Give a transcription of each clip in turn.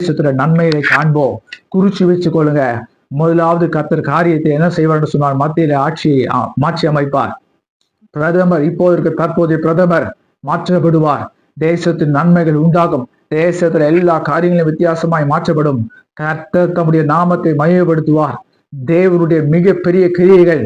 தேசத்துல நன்மைகளை காண்போம். குறிச்சு வச்சு கொள்ளுங்க. முதலாவது கத்தர் காரியத்தை என்ன செய்வார்னு சொன்னார்? மத்தியில ஆட்சியை மாற்றி அமைப்பார். பிரதமர் இப்போது இருக்க தற்போதைய பிரதமர் மாற்றப்படுவார். தேசத்தின் நன்மைகள் உண்டாகும். தேசத்துல எல்லா காரியங்களும் வித்தியாசமாய் மாற்றப்படும். கர்த்தர் தம்முடைய நாமத்தை மையப்படுத்துவார் தேவனுடைய மிகப்பெரிய கிரியைகள்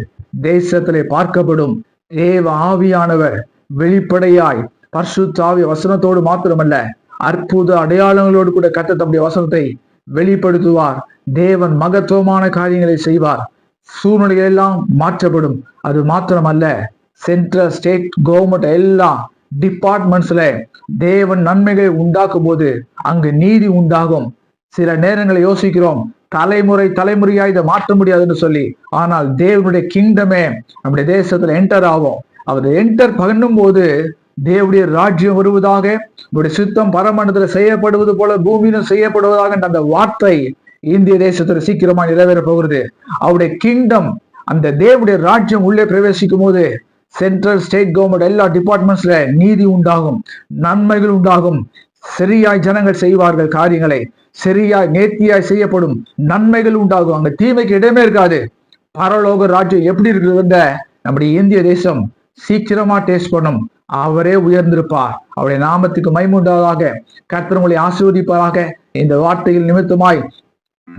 தேசத்திலே பார்க்கப்படும். தேவ ஆவியானவர் வெளிப்படையாய் பர்சுத்தாவிய வசனத்தோடு மாத்திரமல்ல அற்புத அடையாளங்களோடு கூட கத்த தம்முடைய வசனத்தை வெளிப்படுத்துவார். தேவன் மகத்துவமான காரியங்களை செய்வார். சூழ்நிலைகள் எல்லாம் மாற்றப்படும். அது மாத்திரமல்ல. சென்ட்ரல் ஸ்டேட் கவர்மெண்ட் எல்லாம் டிபார்ட்மெண்ட்ஸ்ல தேவன் நன்மைகளை உண்டாக்கும் போது அங்கு நீதி உண்டாகும். சில நேரங்களை யோசிக்கிறோம். தலைமுறை தலைமுறையா இதை மாற்ற முடியாதுன்னு சொல்லி. ஆனால் தேவனுடைய கிங்டமே நம்முடைய தேசத்துல என்டர் ஆகும். அவர் என்டர் பண்ணும்போது தேவடைய ராஜ்யம் வருவதாக உங்களுடைய சித்தம் பரமண்டத்தில் செய்யப்படுவது போல பூமியிலும் செய்யப்படுவதாக அந்த வார்த்தை இந்திய தேசத்துல சீக்கிரமா நிறைவேற போகிறது. அவருடைய கிங்டம் அந்த தேவடைய ராஜ்யம் உள்ளே பிரவேசிக்கும் போது சென்ட்ரல் ஸ்டேட் கவர்மெண்ட் எல்லா டிபார்ட்மெண்ட்ஸ்ல நீதி உண்டாகும் நன்மைகள் உண்டாகும். சரியாய் ஜனங்கள் செய்வார்கள் காரியங்களை. சரியாய் நேர்த்தியாய் செய்யப்படும் நன்மைகள் உண்டாகும். அங்க தீமைக்கு இடமே இருக்காது. பரலோக ராஜ்யம் எப்படி இருக்கிறது நம்முடைய இந்திய தேசம் சீக்கிரமா டேஸ்ட் பண்ணும். அவரே உயர்ந்திருப்பார். அவருடைய நாமத்துக்கு மைமுண்டாவதாக கர்த்தர் உங்களை ஆசீர்வதிப்பாராக. இந்த வார்த்தையில் நிமித்தமாய்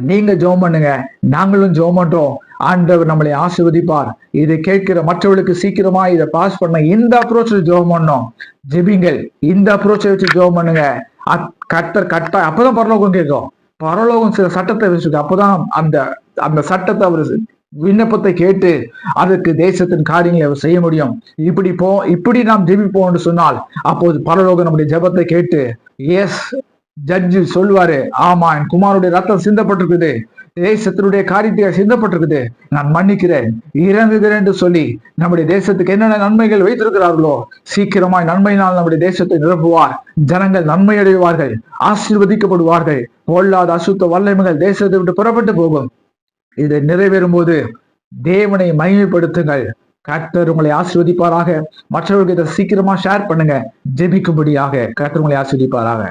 நீங்க ஜெபம் பண்ணுங்க. நாங்களும் ஜெபம் பண்றோம். ஆண்டவர் நம்மளை ஆசீர்வதிப்பார். இதை கேட்கிற மற்றவர்களுக்கு சீக்கிரமா இதை பாஸ் பண்ண இந்த அப்ரோச்சில் ஜோம் பண்ணோம். ஜெபிங்கள். இந்த அப்ரோச்சை வச்சு ஜெபம் பண்ணுங்க. கர்த்தர் கட்ட அப்பதான் பரலோகம் கேட்கும். பரலோகம் சில சட்டத்தை வச்சிருக்கு. அப்பதான் அந்த அந்த சட்டத்தை அவர் விண்ணப்பத்தை கேட்டு அதற்கு தேசத்தின் காரியங்களை அவர் செய்ய முடியும். இப்படி போ இப்படி நாம் ஜெபிப்போம்னு சொன்னால் அப்போது பரலோகம் நம்முடைய ஜெபத்தை கேட்டு எஸ் ஜட்ஜி சொல்வாரு ஆமா என் குமாருடைய ரத்தம் சிந்தப்பட்டிருக்குது தேசத்தினுடைய காரியத்தை சிந்தப்பட்டிருக்குது நான் மன்னிக்கிறேன் இறங்குகிறேன் என்று சொல்லி நம்முடைய தேசத்துக்கு என்னென்ன நன்மைகள் வைத்திருக்கிறார்களோ சீக்கிரமாய் நன்மையினால் நம்முடைய தேசத்தை நிரப்புவார் ஜனங்கள் நன்மை அடைவார்கள் ஆசீர்வதிக்கப்படுவார்கள் பொல்லாத அசுத்த வல்லமைகள் தேசத்தை விட்டு புறப்பட்டு போகும். இது நிறைவேறும் போது தேவனை மகிமைப்படுத்துங்கள். கர்த்தர் உங்களை ஆசிர்வதிப்பாராக. மற்றவர்களுக்கு இதை சீக்கிரமா ஷேர் பண்ணுங்க. ஜெபிக்கும்படியாக கர்த்தர் உங்களை ஆசிர்வதிப்பாராக.